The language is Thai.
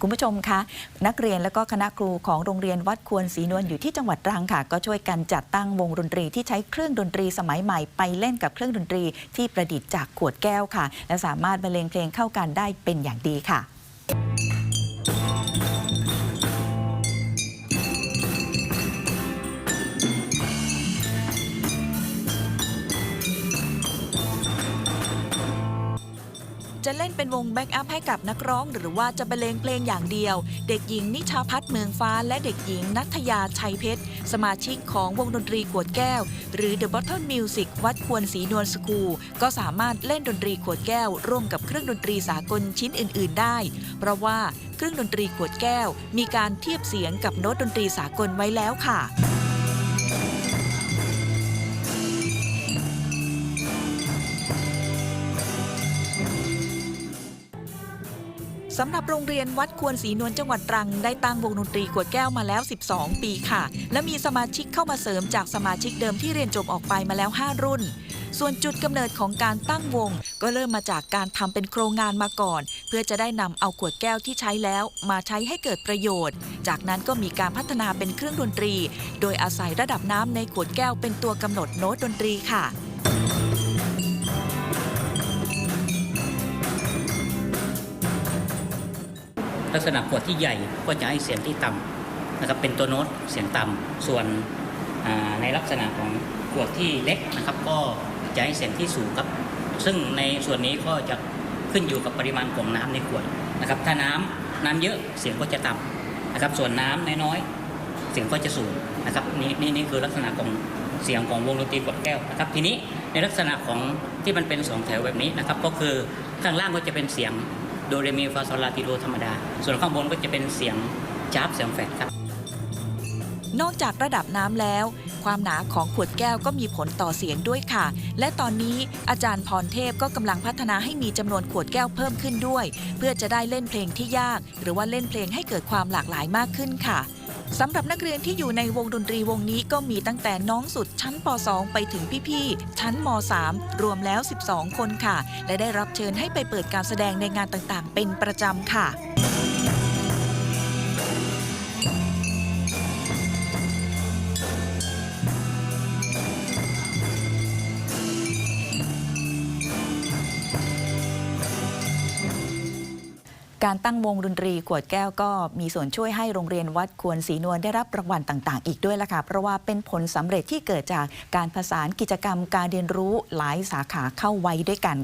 คุณผู้ชมคะนักเรียนและก็คณะครูของโรงเรียนวัดควรศรีนวลอยู่ที่จังหวัดตรังค่ะ ก็ช่วยกันจัดตั้งวงดนตรีที่ใช้เครื่องดนตรีสมัยใหม่ไปเล่นกับเครื่องดนตรีที่ประดิษฐ์จากขวดแก้วค่ะ และสามารถบรรเลงเพลงเข้ากันได้เป็นอย่างดีค่ะ จะเล่นเป็นวงแบ็กอัพให้กับนักร้อง หรือว่าจะบรรเลงเพลงอย่างเดียว เด็กหญิงนิชาพัฒน์เมืองฟ้า และเด็กหญิงนัทยาชัยเพชร สมาชิกของวงดนตรีขวดแก้ว หรือ The Bottle Music วัดควรศรีนวลสกูลก็สามารถเล่นดนตรีขวดแก้ว ร่วมกับเครื่องดนตรีสากลชิ้นอื่น ๆ ได้ เพราะว่าเครื่องดนตรีขวดแก้ว มีการเทียบเสียงกับโน้ตดนตรีสากลไว้แล้วค่ะ สำหรับโรงเรียนวัดควรศรีนวลจังหวัดตรัง ได้ตั้งวงดนตรีขวดแก้วมาแล้ว 12 ปีค่ะ และมีสมาชิกเข้ามาเสริมจากสมาชิกเดิมที่เรียนจบออกไปมาแล้ว 5 รุ่น ส่วนจุดกำเนิดของการตั้งวง ก็เริ่มมาจากการทำเป็นโครงงานมาก่อน เพื่อจะได้นำเอาขวดแก้วที่ใช้แล้ว มาใช้ให้เกิดประโยชน์ จากนั้นก็มีการพัฒนาเป็นเครื่องดนตรี โดยอาศัยระดับน้ำในขวดแก้วเป็นตัวกำหนดโน้ตดนตรีค่ะ ลักษณะขวดที่ใหญ่ก็จะให้เสียงที่ต่ำนะครับเป็นตัวโน้ตเสียงต่ำส่วนในลักษณะของขวดที่เล็กนะครับ ก็จะให้เสียงที่สูงครับ ซึ่งในส่วนนี้ก็จะขึ้นอยู่กับปริมาณของน้ำในขวดนะครับ ถ้าน้ำน้ำเยอะเสียงก็จะต่ำนะครับ ส่วนน้ำน้อยๆเสียงก็จะสูงนะครับนี่นี่นี่คือลักษณะของเสียงของวงดนตรีขวดแก้วนะครับ ทีนี้ในลักษณะของที่มันเป็นสองแถวแบบนี้นะครับ ก็คือข้างล่างก็จะเป็นเสียง โดเรมีฟาโซลาติโดธรรมดา ส่วนข้างบนก็จะเป็นเสียงจาบเสียงแฟดครับนอกจากระดับน้ำแล้ว ความหนาของขวดแก้วก็มีผลต่อเสียงด้วยค่ะ และตอนนี้อาจารย์พรเทพก็กำลังพัฒนาให้มีจำนวนขวดแก้วเพิ่มขึ้นด้วย เพื่อจะได้เล่นเพลงที่ยาก หรือว่าเล่นเพลงให้เกิดความหลากหลายมากขึ้นค่ะ สำหรับนักเรียนที่อยู่ในวงดนตรีวงนี้ก็มีตั้งแต่น้องสุดชั้นป .2 ไปถึงพี่ๆ ชั้นม .3 รวมแล้ว 12 คนค่ะ และได้รับเชิญให้ไปเปิดการแสดงในงานต่างๆ เป็นประจำค่ะ การตั้งวงดนตรีขวดแก้วก็มีส่วนช่วยให้โรงเรียนวัดควรศรีนวลได้รับรางวัลต่างๆ อีกด้วยล่ะค่ะ เพราะว่าเป็นผลสำเร็จที่เกิดจากการผสานกิจกรรมการเรียนรู้หลายสาขาเข้าไว้ด้วยกัน